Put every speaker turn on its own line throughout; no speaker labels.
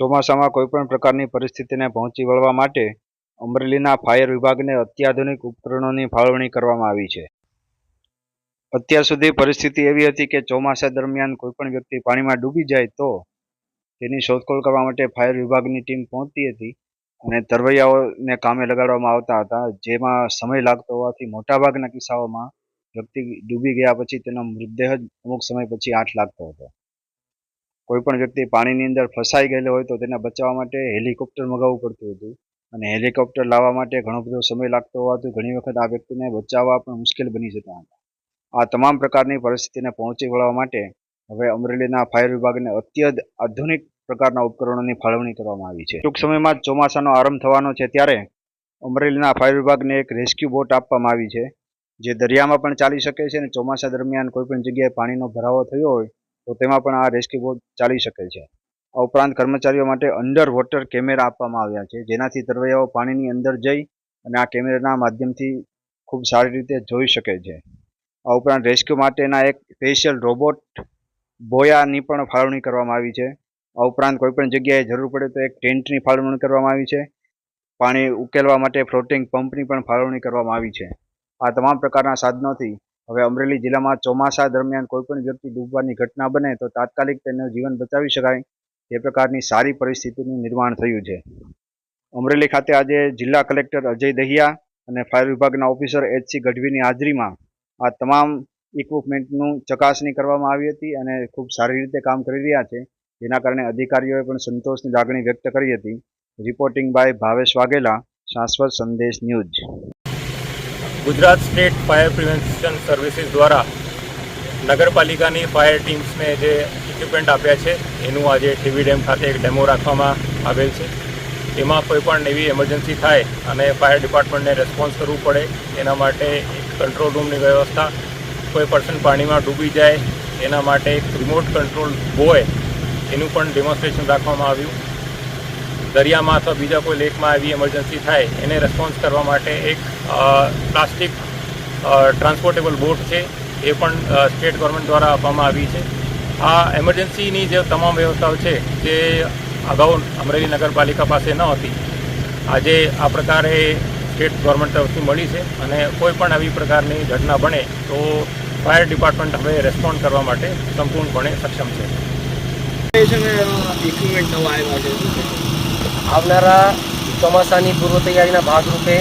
ચોમાસામાં કોઈપણ પ્રકારની પરિસ્થિતિને પહોંચી વળવા માટે અમરેલીના ફાયર વિભાગને અત્યાધુનિક ઉપકરણોની ફાળવણી કરવામાં આવી છે. અત્યાર સુધી પરિસ્થિતિ એવી હતી કે ચોમાસા દરમિયાન કોઈપણ વ્યક્તિ પાણીમાં ડૂબી જાય તો તેની શોધખોળ કરવા માટે ફાયર વિભાગની ટીમ પહોંચતી હતી અને તરવૈયાઓને કામે લગાડવામાં આવતા હતા, જેમાં સમય લાગતો હોવાથી મોટાભાગના કિસ્સાઓમાં વ્યક્તિ ડૂબી ગયા પછી તેનો મૃતદેહ અમુક સમય પછી આઠ લાગતો હતો. કોઈ પણ વ્યક્તિ પાણીની અંદર ફસાઈ ગયેલો હોય તો તેને બચાવવા માટે હેલિકોપ્ટર મગાવવું પડતું હતું. અને હેલિકોપ્ટર લાવવા માટે ઘણો બધો સમય લાગતો હોવાથી ઘણી વખત આ વ્યક્તિને બચાવવા પણ મુશ્કેલ બની જતા હતા. આ તમામ પ્રકારની પરિસ્થિતિને પહોંચી વળવા માટે હવે અમરેલીના ફાયર વિભાગને અત્યંત આધુનિક પ્રકારના ઉપકરણોની ફાળવણી કરવામાં આવી છે. ટૂંક સમયમાં ચોમાસાનો આરંભ થવાનો છે ત્યારે અમરેલીના ફાયર વિભાગને એક રેસ્ક્યુ બોટ આપવામાં આવી છે. જે દરિયામાં પણ ચાલી શકે છે અને ચોમાસા દરમિયાન કોઈપણ જગ્યાએ પાણીનો ભરાવો થયો હોય તો તેમાં પણ આ રેસ્ક્યુ બોટ ચાલી શકે છે. આ ઉપરાંત કર્મચારીઓ માટે અંડર વોટર કેમેરા આપવામાં આવ્યા છે, જેનાથી તરવૈયાઓ પાણીની અંદર જઈ અને આ કેમેરાના માધ્યમથી ખૂબ સારી રીતે જોઈ શકે છે. આ ઉપરાંત રેસ્ક્યુ માટેના એક સ્પેશિયલ રોબોટ બોયાની પણ ફાળવણી કરવામાં આવી છે. આ ઉપરાંત કોઈપણ જગ્યાએ જરૂર પડે તો એક ટેન્ટની ફાળવણી કરવામાં આવી છે. પાણી ઉકેલવા માટે ફ્લોટિંગ પંપની પણ ફાળવણી કરવામાં આવી છે. આ તમામ પ્રકારના સાધનોથી હવે અમરેલી જિલ્લામાં ચોમાસા દરમિયાન કોઈ પણ વ્યક્તિ ડૂબવાની ઘટના બને તો તાત્કાલિક તેનું જીવન બચાવી શકાય. તે પ્રકારની સારી પરિસ્થિતિનું નિર્માણ થયું છે. અમરેલી ખાતે આજે જિલ્લા કલેક્ટર અજય દહિયા અને ફાયર વિભાગના ઓફિસર એચસી ગઢવીની હાજરીમાં આ તમામ ઇક્વિપમેન્ટનું ચકાસણી કરવામાં આવી હતી અને ખૂબ સારી રીતે કામ કરી રહ્યા છે. જેના કારણે અધિકારીઓએ પણ સંતોષની લાગણી વ્યક્ત કરી હતી. Reporting by Bhavesh Vaghela, Shashwat Sandesh news.
Gujarat state fire prevention services દ્વારા નગરપાલિકાની ફાયર ટીમ્સને જે ઇક્વિપમેન્ટ આપ્યા છે, એનું આજે ટીવી ડેમ ખાતે એક ડેમો રાખવામાં આવેલ છે. એમાં કોઈ પણ એવી એમરજન્સી થાય અને ફાયર ડિપાર્ટમેન્ટને રેસ્પોન્સ કરવું પડે, એના માટે કંટ્રોલ રૂમની વ્યવસ્થા, કોઈ પર્સન પાણીમાં ડૂબી જાય, એના માટે એક રિમોટ કંટ્રોલ બોય એનું પણ ડેમોન્સ્ટ્રેશન રાખવામાં આવ્યું. દરિયામાં અથવા બીજા કોઈ લેકમાં એવી એમરજન્સી થાય, એને રેસ્પોન્સ કરવા માટે એક પ્લાસ્ટિક ટ્રાન્સપોર્ટેબલ બોટ છે, એ પણ સ્ટેટ ગવર્મેન્ટ દ્વારા આપવામાં આવી છે આ એમરજન્સીની જે તમામ વ્યવસ્થાઓ છે, જે અગાઉ અમરેલી નગરપાલિકા પાસે ન હતી, આજે આ પ્રકારે સ્ટેટ ગવર્મેન્ટ તરફથી મળી છે અને કોઈ પણ આવી પ્રકારની ઘટના બને તો ફાયર ડિપાર્ટમેન્ટ હવે રેસ્પોન્ડ કરવા માટે સંપૂર્ણપણે સક્ષમ છે
ઇક્વિપમેન્ટ નવા આવ્યા છે?
આવનારા ચોમાસાની પૂર્વ તૈયારીના ભાગરૂપે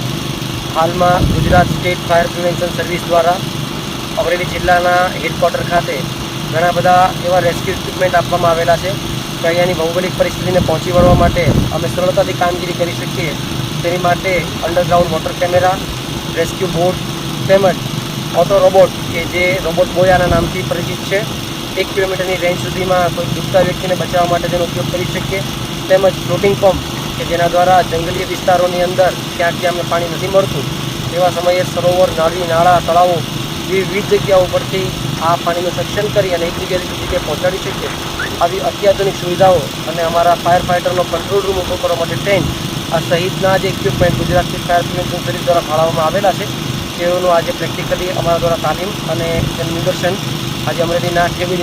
હાલમાં Gujarat state fire prevention service દ્વારા અમરેલી જિલ્લાના હેડક્વાર્ટર ખાતે ઘણા બધા એવા રેસ્ક્યુ ઇક્વિપમેન્ટ આપવામાં આવેલા છે કે અહીંયાની ભૌગોલિક પરિસ્થિતિને પહોંચી વળવા માટે અમે સરળતાથી કામગીરી કરી શકીએ. તેની માટે underground water camera rescue boat તેમજ ઓટો રોબોટ કે જે રોબોટ બોયાના નામથી પરિચિત છે, એક કિલોમીટરની રેન્જ સુધીમાં કોઈ ડૂબતા વ્યક્તિને બચાવવા માટે તેનો ઉપયોગ કરી શકીએ. તેમજ ફ્લોટિંગ પંપ કે જેના દ્વારા જંગલીય વિસ્તારોની અંદર ક્યાંક ક્યાં અમને પાણી નથી મળતું. તેવા સમયે સરોવર, નાળી, નાળા, તળાવો વિવિધ જગ્યાઓ પરથી આ પાણીનું સક્ષમ કરી અને એક જગ્યાએથી બીજી જગ્યાએ પહોંચાડી શકીએ. આવી અત્યાધુનિક સુવિધાઓ અને અમારા ફાયર ફાઇટરનો કંટ્રોલ રૂમ ઊભો કરવા માટે ટ્રેન આ સહિતના જે ઇક્વિપમેન્ટ ગુજરાતથી ફાયર પ્રિવેન્શન સર્વિસ દ્વારા ફાળવવામાં આવેલા છે. તેઓનું આજે પ્રેક્ટિકલી અમારા દ્વારા તાલીમ અને નિદર્શન આજે અમરેલીના કેબી